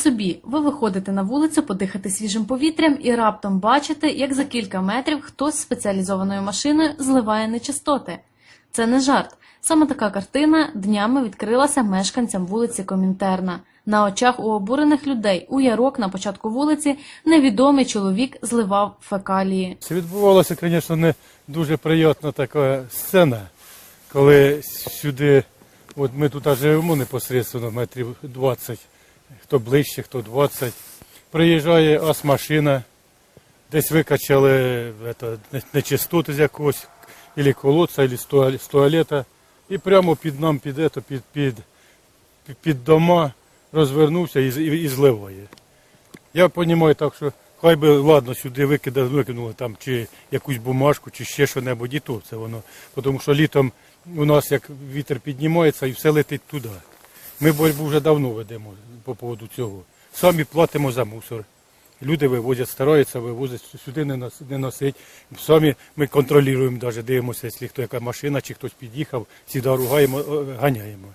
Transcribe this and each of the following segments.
Собі, ви виходите на вулицю подихати свіжим повітрям і раптом бачите, як за кілька метрів хтось з спеціалізованою машиною зливає нечистоти. Це не жарт. Саме така картина днями відкрилася мешканцям вулиці Комінтерна. На очах у обурених людей у ярок на початку вулиці невідомий чоловік зливав фекалії. Це відбувалася, звісно, не дуже приємна така сцена, коли сюди, от ми тут живемо непосередньо метрів 20, хто ближче, хто 20. Приїжджає ас-машина, десь викачали это, не- нечистоти з якогось, або колодця, або з туа- туалета, і прямо під нам, під, ето, під, під, під, дома розвернувся і, і, і зливає. Я розумію так, що хай би ладно сюди викида, викинули там чи якусь бумажку, чи ще що-небудь, і то це воно. Тому що літом у нас як вітер піднімається і все летить туди. Ми боротьбу вже давно ведемо по поводу цього. Самі платимо за мусор. Люди вивозять, стараються вивозити, сюди не, нос, не носить. Самі ми контролюємо, навіть дивимося, якщо хто яка машина чи хтось під'їхав, сюди ругаємо, ганяємо.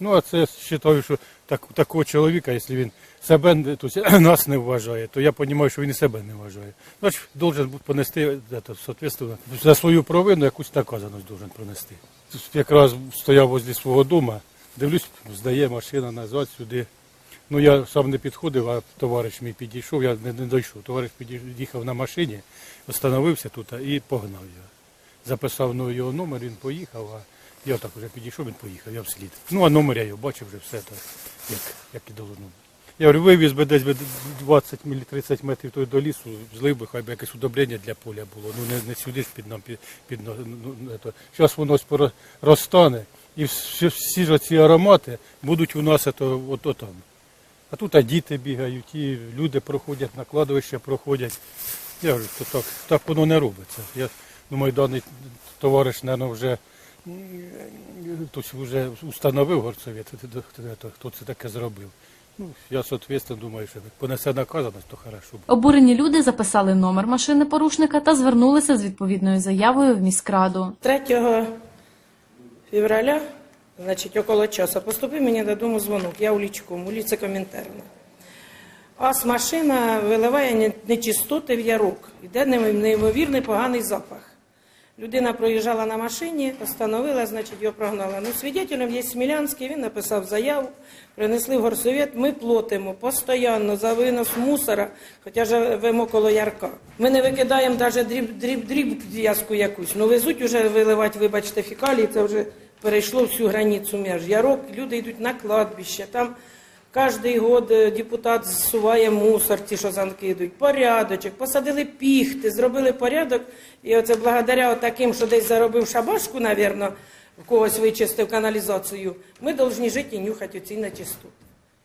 Ну, а це вважаю, що так, такого чоловіка, якщо він себе тобто, нас не вважає, то я розумію, що він і себе не вважає. Значить, должен понести это, соответственно, за свою провину якусь наказаність должен пронести. Якраз стояв возле свого дому, дивлюсь, здає машина назад сюди. Ну я сам не підходив, а товариш мій підійшов, я не, не дійшов. Товариш під'їхав на машині, остановився тут і погнав його. Записав ну, його номер, він поїхав, а я так вже підійшов, він поїхав, я вслід. Ну, а номер я його бачив вже все так, як, як і должно. Я говорю, вивіз би десь 20-30 метрів той до лісу, злив би, хай би якесь удобрення для поля було. Ну не, не сюди ж під нам під, під ну, ну. Зараз воно розтане, і всі, ж ці аромати будуть у нас от, там. А тут а діти бігають, і люди проходять, на кладовище проходять. Я говорю, що так, так воно не робиться. Я думаю, даний товариш, мабуть, вже, хтось вже установив горсовет, хто це таке зробив. Ну, я, соответственно, думаю, що понесе наказаність, то хорошо. Обурені люди записали номер машини порушника та звернулися з відповідною заявою в міськраду. 3 февраля, значить, около часу, поступив мені додому дзвонок. Я у Лічкому, вулиця Комінтерна. Ас машина виливає нечистоти в ярок. Йде неймовірний поганий запах. Людина проїжджала на машині, остановила, значить, його прогнала. Ну, свідетелем є Смілянський, він написав заяву, принесли в горсовет, ми платимо постійно за винос мусора, хоча живемо коло ярка. Ми не викидаємо навіть дріб, дріб, дріб в'язку якусь. Ну, везуть уже виливати, вибачте, фекалії, це вже перейшло всю границю між ярок. Люди йдуть на кладбище, там Кожний год е, депутат зсуває мусор, ті, що занкидують, порядочок, посадили піхти, зробили порядок. І оце благодаря таким, що десь заробив шабашку, навірно, в когось вичистив каналізацію, ми повинні жити і нюхати оці нечистоти.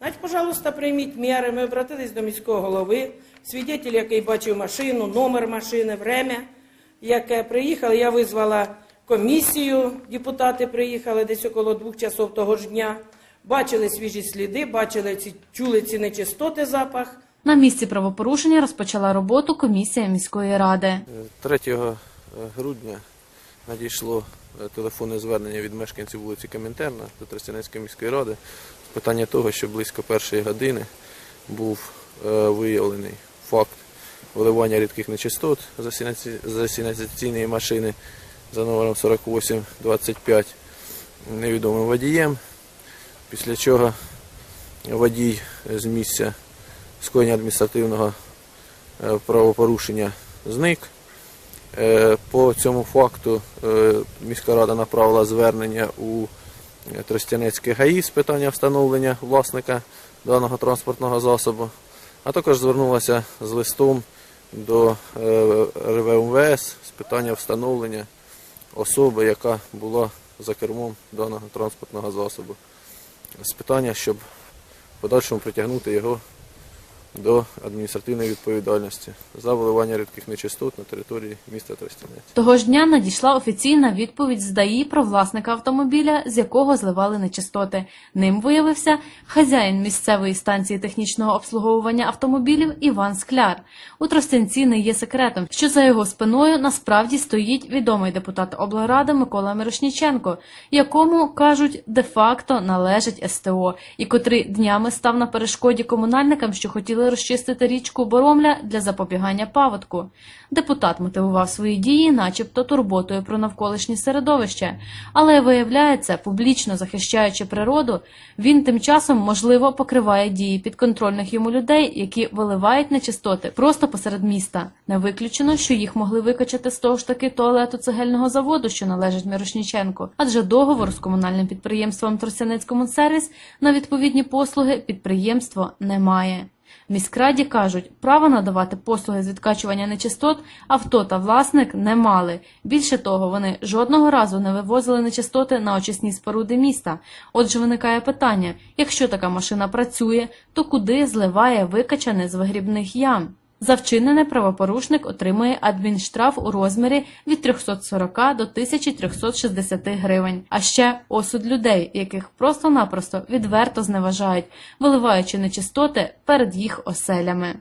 Навіть, пожалуйста, прийміть міри. Ми обратились до міського голови, свідетель, який бачив машину, номер машини, время, яке приїхали. Я визвала комісію, депутати приїхали десь около двох часов того ж дня. Бачили свіжі сліди, бачили ці чули ці нечистоти запах. На місці правопорушення розпочала роботу комісія міської ради. 3 грудня надійшло е, телефонне звернення від мешканців вулиці Комінтерна до Тростянецької міської ради з питання того, що близько першої години був е, виявлений факт виливання рідких нечистот з асінаці- з асінаційної машини за номером 4825 невідомим водієм, після чого водій з місця скоєння адміністративного е, правопорушення зник. Е, По цьому факту е, міська рада направила звернення у Тростянецьке ГАІ з питання встановлення власника даного транспортного засобу, а також звернулася з листом до РВМВС з питання встановлення особи, яка була за кермом даного транспортного засобу, з питання, щоб в подальшому притягнути його до адміністративної відповідальності за виливання рідких нечистот на території міста Тростянець. Того ж дня надійшла офіційна відповідь з ДАІ про власника автомобіля, з якого зливали нечистоти. Ним виявився хазяїн місцевої станції технічного обслуговування автомобілів Іван Скляр. У Тростянці не є секретом, що за його спиною насправді стоїть відомий депутат облради Микола Мирошніченко, якому кажуть де-факто належить СТО, і котрий днями став на перешкоді комунальникам, що хотіли розчистити річку Боромля для запобігання паводку. Депутат мотивував свої дії, начебто турботою про навколишнє середовище, але виявляється, публічно захищаючи природу, він тим часом можливо покриває дії підконтрольних йому людей, які виливають нечистоти просто посеред міста. Не виключено, що їх могли викачати з того ж таки туалету цегельного заводу, що належить Мирошніченку, адже договору з комунальним підприємством Тростянецькомунсервіс на відповідні послуги підприємство не має. В міськраді кажуть, право надавати послуги з відкачування нечистот авто та власник не мали. Більше того, вони жодного разу не вивозили нечистоти на очисні споруди міста. Отже, виникає питання: якщо така машина працює, то куди зливає викачане з вигрібних ям? За вчинене правопорушник отримує адмінштраф у розмірі від 340 до 1360 гривень. А ще осуд людей, яких просто-напросто відверто зневажають, виливаючи нечистоти перед їх оселями.